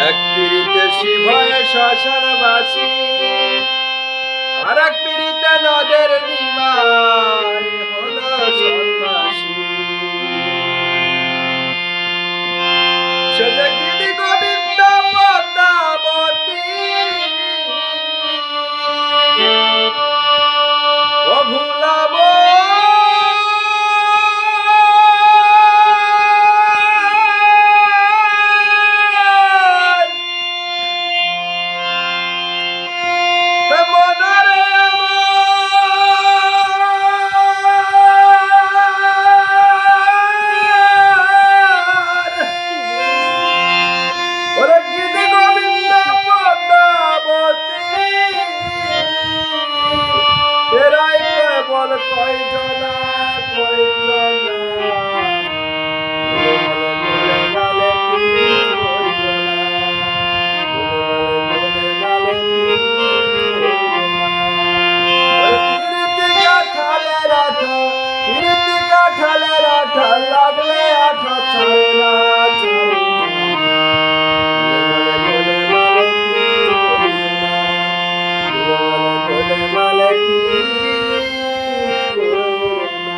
এক পিড়িতে শিভয়ে শ্মশানবাসী আর এক পিড়িতে নদের নিমায় আঠালের আঠাল লাগলে আঠা ছাড়ে না